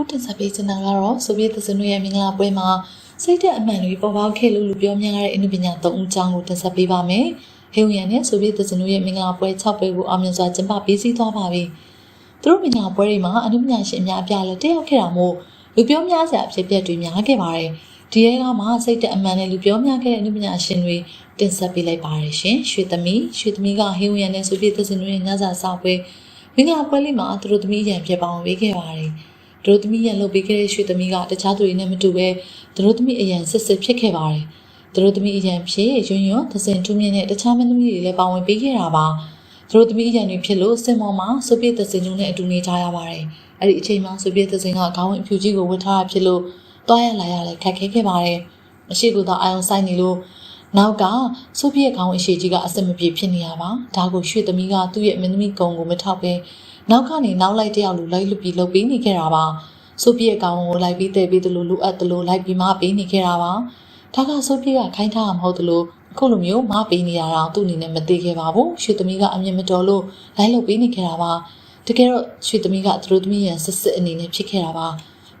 အခုတင်ဆက်ပေးချင်တာကတော့ဆိုဗီယက်သဇင်တို့ရဲ့မင်္ဂလာပွဲမှာစိတ်သက်အမှန်တွေပေါ်ပေါက်ခဲ့လို့လူပြောများတဲ့အနုပညာ၃ဦးကြောင်းကိုတင်ဆက်ပေးပါမယ်။ဟေဝယန်နဲ့ဆိုဗီယက်သဇင်တို့ရဲ့မင်္ဂလာပွဲ6ပွဲကိုအောင်မြင်စွာကျင်းပပေးစီသွားပါပြီ။သူတို့မင်္ဂလာပွဲတွေမှာအနုပညာရှင်အများအပြားလည်းတက်ရောက်ခဲ့တာမို့လူပြောများစရာအဖြစ်အပျက်တွေများခဲ့ပါတယ်။ဒီရဲကမှစိတ်သက်အမှန်နဲ့လူပြောများခဲ့တဲ့အနုပညာရှင်တွေတင်ဆက်ပေးလိုက်ပါတယ်ရှင်။ရွှေသမီးရွှေသမီးကဟေဝယန်နဲ့ဆိုဗီယက်သဇင်တို့ရဲ့ညစာစာပွဲမင်္ဂလာပွဲလေးမှာသူတို့သမီးရန်ဖြစ်ပေါင်းပေးခဲ့ပါတယ်။သူ တို့သမီးရန်လုပ်ပေးခဲ့တဲ့ရွှေသမီးကတခြားသူတွေနဲ့မတူပဲသူတို့သမီးအရန်စစ်စစ်ဖြစ်ခဲ့ပါတယ်။သူတို့သမီးအရန်ဖြစ်ရွံ့ရွံ့သစင်ထူးမြင့်တဲ့တခြားမင်းသမီးတွေလည်းပါဝင်ပေးခဲ့တာပါ။သူတို့သမီးအရန်တွေဖြစ်လို့စင်မော်မှာဆိုဗီယက်သစင်တို့နဲ့အတူနေကြရပါတယ်။အဲ့ဒီအချိန်မှာဆိုဗီယက်သစင်ကခေါင်းဝင်အဖြူကြီးကိုဝတ်ထားတာဖြစ်လို့တွားရလာရလည်းခက်ခဲခဲ့ပါတယ်။အရှိကူသာအာယုံဆိုင်နေလို့နောက်ကဆိုဗီယက်ခေါင်းဝင်အရှိကြီးကအစမပြေဖြစ်နေရပါဒါကိုရွှေသမီးကသူ့ရဲ့မင်းသမီးကုံကိုမထောက်ပဲ နောက်ကနေနောက်လိုက်တယောက်လိုလိုက်လွတ်ပြီးလှုပ်ပေးနေခဲ့တာပါဆိုဗီယက်ကောင်ကိုလိုက်ပြီးတဲ့ပြီးသလိုလိုအပ်သလိုလိုက်ပြီးမပေးနေခဲ့တာပါဒါကဆိုဗီယက်ကခိုင်းထားမှာမဟုတ်သလိုအခုလိုမျိုးမပေးနေရတာသူ့အနေနဲ့မသိခဲ့ပါဘူးရွှေသမီးကအမြင်မတော်လို့လိုက်လှုပ်ပေးနေခဲ့တာပါတကယ်တော့ရွှေသမီးကသူတို့သမီးရဲ့စစ်စစ်အနေနဲ့ဖြစ်ခဲ့တာပါ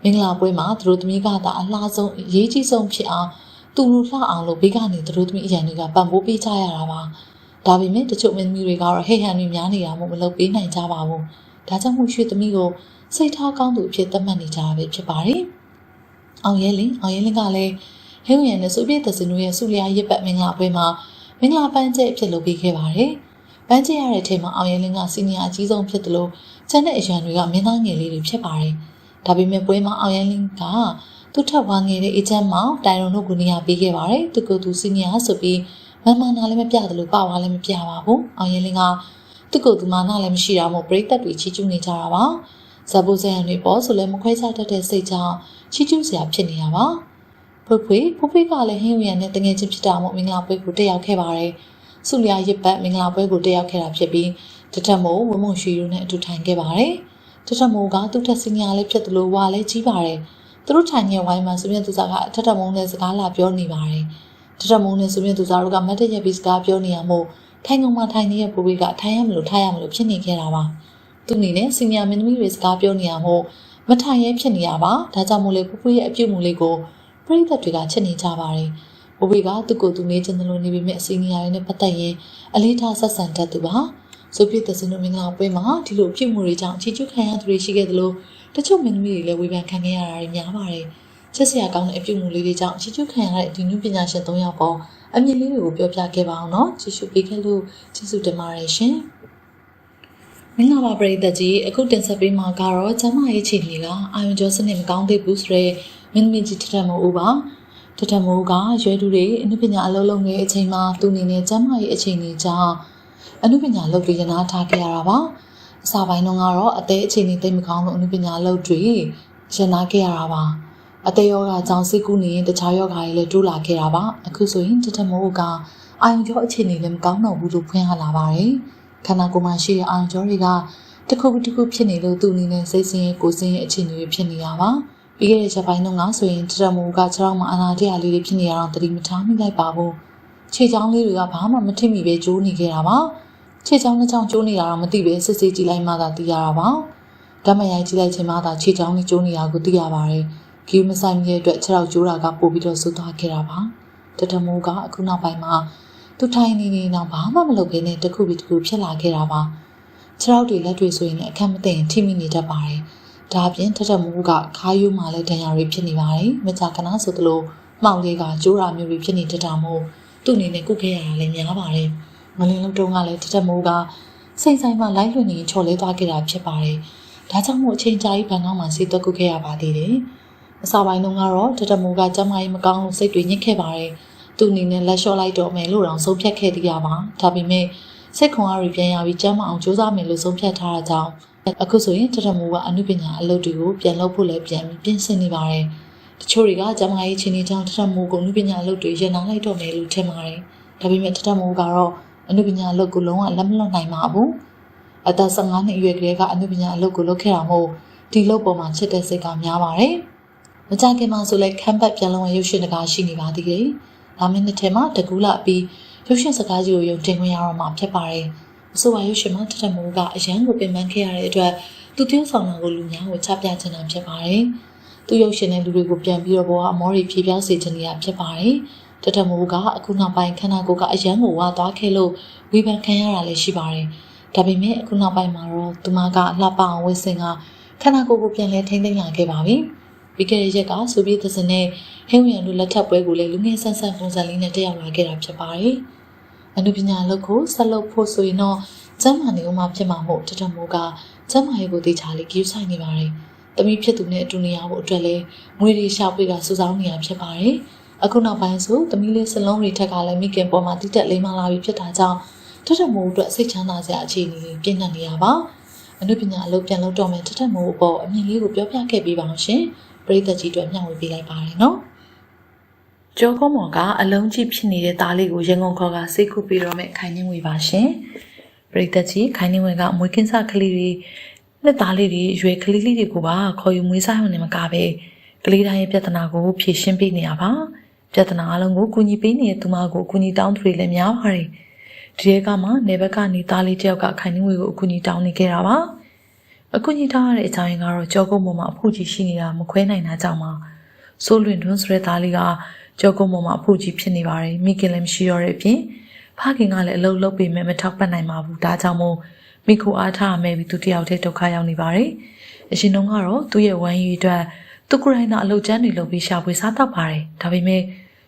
မင်္ဂလာပွဲမှာသူတို့သမီးကသာအလားဆုံးအရေးကြီးဆုံးဖြစ်အောင်သူလူလှအောင်လို့ဘေးကနေသူတို့သမီးအရန်တွေကပံ့ပိုးပေးကြရတာပါ ဒါပေမဲ့တချို့မင်းသမီးတွေကတော့ဟိတ်ဟန်တွေများနေတာမို့မလုပ်ပေးနိုင်ကြပါဘူးဒါကြောင့်မို့ရွှေသမီးကိုစိတ်ထားကောင်းသူအဖြစ်သတ်မှတ်နေကြတာပဲဖြစ်ပါတယ်။အောင်ရဲလင်းအောင်ရဲလင်းကလည်းဟင်းဝင်နဲ့စုပြည့်သစင်တို့ရဲ့ဆုလျာရစ်ပတ်မင်္ဂလာပွဲမှာမင်္ဂလာပန်းကျဲအဖြစ်လုပ်ပေးခဲ့ပါတယ်။ပန်းကျဲရတဲ့အချိန်မှာအောင်ရဲလင်းကစီနီယာအကြီးဆုံးဖြစ်တယ်လို့ကျန်တဲ့အရန်တွေကမင်းသားငယ်လေးတွေဖြစ်ပါတယ်။ဒါပေမဲ့ပွဲမှာအောင်ရဲလင်းကသူ့ထပ်ဝါငယ်တဲ့အေဂျင့်မောင်တိုင်ရုံတို့ကိုနေရာပေးခဲ့ပါတယ်။သူကသူစီနီယာဆိုပြီး မမနာလည်းမပြတယ်လို့ပါဝါလည်းမပြပါဘူး။အောင်ရဲလင်းကသူ့ကိုယ်သူမာနလည်းမရှိတာမို့ပြိသက်တွေချီးကျူးနေကြတာပါဇဘိုဇယန်တွေပေါ်ဆိုလည်းမခွဲခြားတတ်တဲ့စိတ်ကြောင့်ချီးကျူးစရာဖြစ်နေတာပါဖွေးဖွေးဖွေးဖွေးကလည်းဟင်းဝရံနဲ့တငယ်ချင်းဖြစ်တာမို့မင်္ဂလာပွဲကိုတက်ရောက်ခဲ့ပါတယ်ဆုလျာရစ်ပတ်မင်္ဂလာပွဲကိုတက်ရောက်ခဲ့တာဖြစ်ပြီးတထမိုးဝမုံရွှေရိုးနဲ့အတူထိုင်ခဲ့ပါတယ်တထမိုးကသူ့ထက်စင်ညာလေးဖြစ်တယ်လို့ဝါလည်းကြီးပါတယ်သူတို့ထိုင်နေဝိုင်းမှာစုမြတ်သူစားကအထက်ထမုံနဲ့စကားလာပြောနေပါတယ် တထမုံနဲ့စုမြတ်သူစားတို့ကမတ်တရက်ပြီးစကားပြောနေရမို့ထိုင်ကုန်မှာထိုင်နေတဲ့ပူပီကထိုင်ရမလို့ထားရမလို့ဖြစ်နေခဲ့တာပါသူအနေနဲ့စီနီယာမင်းသမီးတွေစကားပြောနေရမို့မထိုင်ရဲဖြစ်နေရပါဒါကြောင့်မို့လေပူပီရဲ့အပြုတ်မှုလေးကိုပြိသက်တွေကချက်နေကြပါတယ်ပူပီကသူ့ကိုယ်သူနေချင်တယ်လို့နေပေမဲ့စီနီယာတွေနဲ့ပတ်သက်ရင်အလေးထားဆက်ဆံတတ်သူပါဆိုပြတဲ့စင်တို့မင်္ဂလာပွဲမှာဒီလိုအပြုတ်မှုတွေကြောင့်ချီကျူးခံရသူတွေရှိခဲ့သလိုတချို့မင်းသမီးတွေလည်းဝေဖန်ခံခဲ့ရတာတွေများပါတယ် ချက်စရာကောင်းတဲ့အပြုတ်မှုလေးတွေကြောင့်ချီကျူးခံရတဲ့ဒီနုပညာရှင်၃ယောက်ပေါ်အမြင်လေးတွေကိုပြောပြခဲ့ပါအောင်နော်ကြည့်ရှုပေးခဲ့လို့ကျေးဇူးတင်ပါတယ်ရှင်မင်္ဂလာပါပရိသတ်ကြီးအခုတင်ဆက်ပေးမှာကတော့ကျမရဲ့ခြေလေးကအာယုံကျော်စနစ်မကောင်းသေးဘူးဆိုတော့မင်းသမီးကြီးထထမိုးဦးပါထထမိုးကရွယ်သူတွေအနုပညာအလုံးလုံးငယ်အချိန်မှာသူအနေနဲ့ကျမရဲ့အချိန်ကြီးကြောင့်အနုပညာလုပ်တွေရနာထားခဲ့ရတာပါအစာပိုင်းတုန်းကတော့အသေးအချိန်ကြီးသိမကောင်းလို့အနုပညာလုပ်တွေရနာခဲ့ရတာပါ အသေးယောဂကြောင့်စိတ်ကူးနေရင်တခြားယောဂတွေလည်းတိုးလာခဲ့တာပါအခုဆိုရင်တထမိုးကအာယုံကျော်အခြေအနေလည်းမကောင်းတော့ဘူးလို့ဖွင့်ရလာပါတယ်ခန္ဓာကိုယ်မှာရှိတဲ့အာရုံကြောတွေကတစ်ခုတစ်ခုဖြစ်နေလို့သူ့အနေနဲ့စိတ်ဆင်းရဲကိုယ်ဆင်းရဲအခြေအနေတွေဖြစ်နေရပါပြီးခဲ့တဲ့ချက်ပိုင်းတုန်းကဆိုရင်တရမူကခြေထောက်မှာအနာတရားလေးတွေဖြစ်နေရတော့တတိမထားမိလိုက်ပါဘူးခြေချောင်းလေးတွေကဘာမှမထိမိပဲကျိုးနေခဲ့တာပါခြေချောင်းတစ်ချောင်းကျိုးနေတာတော့မသိပဲစစ်စစ်ကြည့်လိုက်မှသာသိရတာပါဓာတ်မရိုက်ကြည့်လိုက်ချိန်မှသာခြေချောင်းလေးကျိုးနေတာကိုသိရပါတယ် ဂီမဆိုင်ရဲ့အတွက်ခြေထောက်ကျိုးတာကပိုပြီးတော့ဆူသွားခဲ့တာပါတထမိုးကအခုနောက်ပိုင်းမှာသူထိုင်နေနေတော့ဘာမှမလုပ်ဘဲနဲ့တခုပြီးတခုဖြစ်လာခဲ့တာပါခြေထောက်တွေလက်တွေဆိုရင်လည်းအခက်မသိရင်ထိမိနေတတ်ပါတယ်ဒါအပြင်ထထမိုးကခါးရိုးမှလည်းဒဏ်ရာတွေဖြစ်နေပါတယ်မကြခဏဆိုသလိုမှောင်လေးကကျိုးတာမျိုးတွေဖြစ်နေတတ်တာမို့သူ့အနေနဲ့ကုခဲ့ရတာလည်းများပါတယ်မလင်းလုံးတုံးကလည်းထထမိုးကစိတ်ဆိုင်မှလိုက်လွင်နေချော်လဲသွားခဲ့တာဖြစ်ပါတယ်ဒါကြောင့်မို့အချိန်ကြာကြီးဘန်ကောက်မှာဆေးသွက်ကုခဲ့ရပါသေးတယ် အစာပိုင်းတုန်းကတော့ထထမိုးကကျမကြီးမကောင်းလို့စိတ်တွေညစ်ခဲ့ပါတယ်သူ့အနေနဲ့လက်လျှော့လိုက်တော့မယ်လို့တောင်ဆုံးဖြတ်ခဲ့သေးရပါဒါပေမဲ့စိတ်ခွန်အားတွေပြန်ရပြီးကျမ်းမအောင်စူးစမ်းမယ်လို့ဆုံးဖြတ်ထားတာကြောင့်အခုဆိုရင်တထမိုးကအမှုပညာအလုပ်တွေကိုပြန်လုပ်ဖို့လည်းပြန်ပြီးပြင်ဆင်နေပါတယ်တချို့တွေကကျမ်းမာရေးချင်းချင်းကြောင့်တထမိုးကအမှုပညာအလုပ်တွေရနာလိုက်တော့မယ်လို့ထင်ပါတယ်ဒါပေမဲ့တထမိုးကတော့အမှုပညာအလုပ်ကိုလုံးဝလက်မလွတ်နိုင်ပါဘူးအသက်15နှစ်အရွယ်ကလေးကအမှုပညာအလုပ်ကိုလုပ်ခဲ့တာမို့ဒီလုပ်ပေါ်မှာချစ်တဲ့စိတ်ကများပါတယ် မကြခင်မှာဆိုလဲခမ်းပတ်ပြန်လုံးဝရုပ်ရှင်တကားရှိနေပါသေးတယ်လာမယ့်နှစ်ထဲမှာတကူလာပြီးရုပ်ရှင်စကားကြီးကိုယုံတင်ခွင့်ရတော့မှာဖြစ်ပါတယ်။အဆိုပါရုပ်ရှင်မှာထထမိုးကအရန်ကိုပင်ပန်းခဲ့ရတဲ့အတွက်သူတယောက်ဆောင်တာကိုလူများကိုချပြချင်တာဖြစ်ပါတယ်။သူရုပ်ရှင်တဲ့လူတွေကိုပြန်ပြီးတော့ဘောကအမောတွေဖြေပြောင်းစေချင်နေတာဖြစ်ပါတယ်။တထမိုးကအခုနောက်ပိုင်းခန္ဓာကိုယ်ကအယံကိုဝါသွားခဲ့လို့ဝေဖန်ခံရတာလည်းရှိပါတယ်။ဒါပေမဲ့အခုနောက်ပိုင်းမှာတော့သူမကအလှပအောင်ဝစ်စင်ကခန္ဓာကိုယ်ကိုပြန်လဲထိမ့်သိမ်းလာခဲ့ပါပြီ။ ပြီးခဲ့တဲ့ရက်ကဆိုဗီယက်သစနဲ့ဟင်းဝင်တို့လက်ထပ်ပွဲကိုလည်းလူငယ်ဆန်းဆန်းပုံစံလေးနဲ့တက်ရောက်လာခဲ့တာဖြစ်ပါတယ်။အနုပညာလုပ်ကိုဆက်လုပ်ဖို့ဆိုရင်တော့ကျမ်းမာနေဦးမှာဖြစ်မှာမို့တထမိုးကကျမ်းမာရေးကိုသိချာလေးကြည့်ဆိုင်နေပါတယ်။တမီးဖြစ်သူနဲ့အတူနေရဖို့အတွက်လည်းငွေတွေရှာဖွေကစုဆောင်းနေရဖြစ်ပါတယ်။အခုနောက်ပိုင်းဆိုတမီးလေးစလုံးတွေထက်ကလည်းမိခင်ပေါ်မှာတိတက်လေးမှလာပြီးဖြစ်တာကြောင့်တထမိုးအတွက်စိတ်ချမ်းသာစရာအခြေအနေတွေပြည့်နှက်နေရပါ။အနုပညာအလုပ်ပြန်လုပ်တော့မယ်တထမိုးအပေါ်အမြင်လေးကိုပြောပြခဲ့ပြီးပါအောင်ရှင်။ ပရိသတ်ကြီးတို့မျှဝေပေးလိုက်ပါတယ်နော်။ကျော်ကုန်းမော်ကအလုံးကြီးဖြစ်နေတဲ့သားလေးကိုရန်ကုန်ခေါ်ကစိတ်ကူပြီးတော့မဲ့ခိုင်နှင်းဝေပါရှင်။ပရိသတ်ကြီးခိုင်နှင်းဝေကအမွေးကင်းစားကလေးတွေနှစ်သားလေးတွေရွယ်ကလေးလေးတွေကိုပါခေါ်ယူမွေးစားရုံနဲ့မကပဲကလေးတိုင်းရဲ့ပြဿနာကိုဖြေရှင်းပေးနေရပါ။ပြဿနာအလုံးကိုကူညီပေးနေတဲ့သူမကိုကူညီတောင်းသူတွေလည်းများပါတယ်။ဒီရဲကမှနေဘက်ကနေသားလေးတယောက်ကခိုင်နှင်းဝေကိုအကူညီတောင်းနေခဲ့တာပါ။ အကူညီတောင်းရတဲ့အကြောင်းရင်းကတော့ကြောကုန်းပေါ်မှာအဖို့ကြီးရှိနေတာမခွဲနိုင်တာကြောင့်ပါ။ဆိုးလွင်တွန်းဆိုတဲ့သားလေးကကြောကုန်းပေါ်မှာအဖို့ကြီးဖြစ်နေပါတယ်။မိခင်လည်းမရှိတော့တဲ့အပြင်ဖခင်ကလည်းအလုပ်လုပ်ပေမဲ့မထောက်ပံ့နိုင်ပါဘူး။ဒါကြောင့်မို့မိခိုအားထားမယ်ပြီးသူတယောက်တည်းဒုက္ခရောက်နေပါတယ်။အရှင်တုန်းကတော့သူ့ရဲ့ဝမ်းရည်အတွက်သူကိုယ်တိုင်ကအလုပ်ကျန်းတွေလုပ်ပြီးရှာဖွေစားတော့ပါတယ်။ဒါပေမဲ့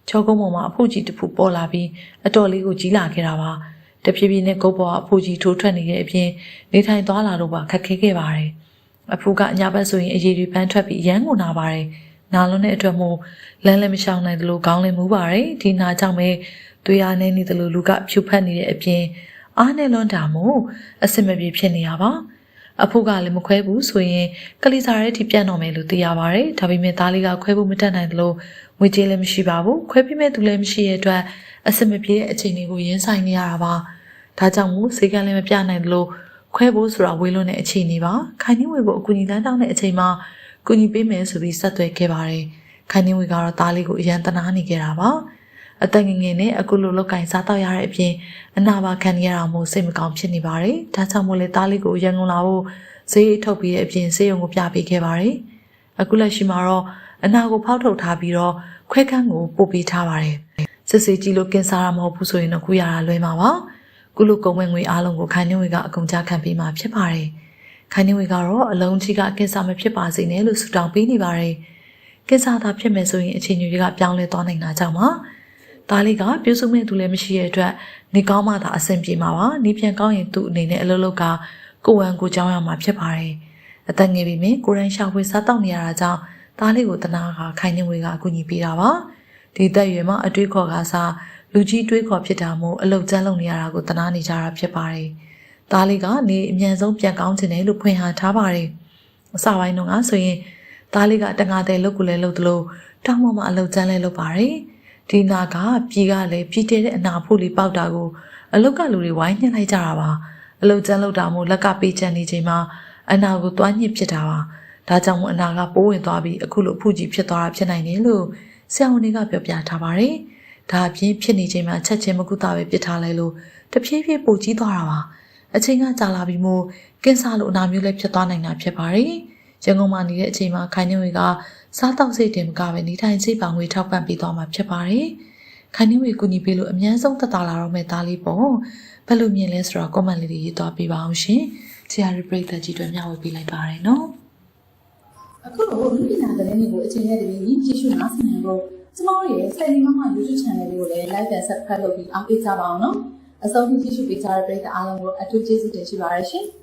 ချောကုန်းပေါ်မှာအဖို့ကြီးတစ်ဖူပေါ်လာပြီးအတော်လေးကိုကြီးလာခဲ့တာပါ။ တဖြည်းဖြည်းနဲ့ကုတ်ပေါ်ကအဖိုးကြီးထိုးထွက်နေတဲ့အပြင်နေထိုင်သွားလာတော့ပါခက်ခဲခဲ့ပါတယ်။အဖိုးကအညာဘက်ဆိုရင်အရေးတွေပန်းထွက်ပြီးရမ်းကုန်လာပါတယ်။နာလုံးတဲ့အတွက်မို့လမ်းလည်းမရှောင်နိုင်သလိုခေါင်းလည်းမူးပါတယ်။ဒီနာကြောင့်ပဲသွေးအားနေနေသလိုလူကဖြူဖက်နေတဲ့အပြင်အားနဲ့လွန်တာမို့အစင်မပြေဖြစ်နေရပါ။အဖိုးကလည်းမခွဲဘူးဆိုရင်ကလေးစားရဲ့ထိပြန်တော့မယ်လို့သိရပါတယ်။ဒါပေမဲ့သားလေးကခွဲဖို့မတတ်နိုင်သလိုငွေကြေးလည်းမရှိပါဘူး။ခွဲပြမဲ့သူလည်းမရှိရဲ့အတွက်အစမပြေတဲ့အခြေအနေကိုရင်ဆိုင်နေရတာပါ။ ဒါကြောင့်မို့စေကန်းလည်းမပြနိုင်သလိုခွဲဖို့ဆိုတာဝေးလွန်းတဲ့အခြေအနေပါ။ခိုင်နှင်းဝေကိုအကူအညီတန်းတောင်းတဲ့အချိန်မှာကူညီပေးမယ်ဆိုပြီးဆက်သွယ်ခဲ့ပါတယ်။ခိုင်နှင်းဝေကတော့တားလေးကိုအရန်တနာနေခဲ့တာပါ။အသက်ငယ်ငယ်နဲ့အခုလိုလောက်ကင်စားတော့ရတဲ့အပြင်အနာပါခံရတာမို့စိတ်မကောင်းဖြစ်နေပါတယ်။ဒါကြောင့်မို့လေတားလေးကိုရန်ကုန်လာဖို့ဈေးထုတ်ပြီးတဲ့အပြင်ဆေးရုံကိုပြပေးခဲ့ပါတယ်။အခုလက်ရှိမှာတော့အနာကိုဖောက်ထုတ်ထားပြီးတော့ခွဲခန်းကိုပို့ပေးထားပါတယ်။စစ်စေးကြည့်လို့ကင်ဆာရမဟုတ်ဘူးဆိုရင်တော့ခုရတာလွဲမှာပါ။ ကုလိုကုံဝင်ငွေအားလုံးကိုခိုင်နှင်းဝေကအကုန်ကြခံပေးမှာဖြစ်ပါတယ်။ခိုင်နှင်းဝေကတော့အလုံးကြီးကကင်ဆာမဖြစ်ပါစေနဲ့လို့ဆုတောင်းပေးနေပါတယ်။ကင်ဆာသာဖြစ်မယ်ဆိုရင်အခြေအနေတွေကပြောင်းလဲသွားနိုင်တာကြောင့်ပါ။ဒါလေးကပြုစုမဲ့သူလည်းမရှိတဲ့အတွက်နေကောင်းမှသာအဆင်ပြေမှာပါ။နေပြန်ကောင်းရင်သူ့အနေနဲ့အလုပ်လုပ်ကကိုဝံကိုကြောင်းရမှာဖြစ်ပါတယ်။အသက်ငယ်ပြီမြင်ကိုရန်ရှာဖွေစားတောက်နေရတာကြောင့်သားလေးကိုတနာကခိုင်နေဝေကအကူညီပေးတာပါဒီသက်ရွယ်မှာအတွေးခေါ်ကစား လူကြီးတွေးခေါ်ဖြစ်တာမို့အလုတ်ကျန်းလုံနေရတာကိုတနာနေကြတာဖြစ်ပါတယ်သားလေးကနေအမြန်ဆုံးပြန်ကောင်းချင်တယ်လို့ဖွင့်ဟထားပါတယ်အစပိုင်းတော့ကဆိုရင်သားလေးကတငါတဲ့လုပ်ကိုလည်းလုပ်သလိုတောင်းမမအလုတ်ကျန်းလဲလုပ်ပါတယ်ဒီနာကပြည်ကလည်းပြည်တဲ့အနာဖို့လေးပေါက်တာကိုအလုတ်ကလူတွေဝိုင်းညှက်လိုက်ကြတာပါအလုတ်ကျန်းလုပ်တာမို့လက်ကပေးချန်နေချိန်မှာအနာကိုတွားညှစ်ဖြစ်တာပါဒါကြောင့်မို့အနာကပိုးဝင်သွားပြီးအခုလိုဖူကြီးဖြစ်သွားတာဖြစ်နိုင်တယ်လို့ဆရာဝန်တွေကပြောပြထားပါတယ်။ ဒါအပြင်ဖြစ်နေချိန်မှာချက်ချင်းမကုသပဲပစ်ထားလိုက်လို့တဖြည်းဖြည်းပိုကြီးသွားတာပါ။အချိန်ကကြာလာပြီးမို့ကင်ဆာလိုအနာမျိုးလည်းဖြစ်သွားနိုင်တာဖြစ်ပါတယ်။ရန်ကုန်မှာနေတဲ့အချိန်မှာခိုင်နေဝေကစားတောက်စိတ်တင်မကပဲနေထိုင်စိတ်ပါငွေထောက်ပံ့ပေးသွားမှာဖြစ်ပါတယ်။ခိုင်နေဝေကူညီပေးလို့အများဆုံးသက်သာလာတော့မဲ့သားလေးပေါ့။ဘယ်လိုမြင်လဲဆိုတော့ comment လေးတွေရေးသွားပေးပါအောင်ရှင်။ဆရာရီပရိသတ်ကြီးတွေမျှဝေပေးလိုက်ပါရနော်။အခုတော့လူပညာသတင်းတွေကိုအချိန်နဲ့တပြေးညီကြည့်ရှုနားဆင်နိုင်ဖို့ ကျမတို့ရဲ့ Study Mama YouTube Channel လေးကိုလည်း Like and Subscribe လုပ်ပြီးအားပေးကြပါအောင်နော်အဆုံးထိကြည့်ရှုပေးကြတဲ့ပရိသတ်အားလုံးကိုအထူးကျေးဇူးတင်ရှိပါရရှင်။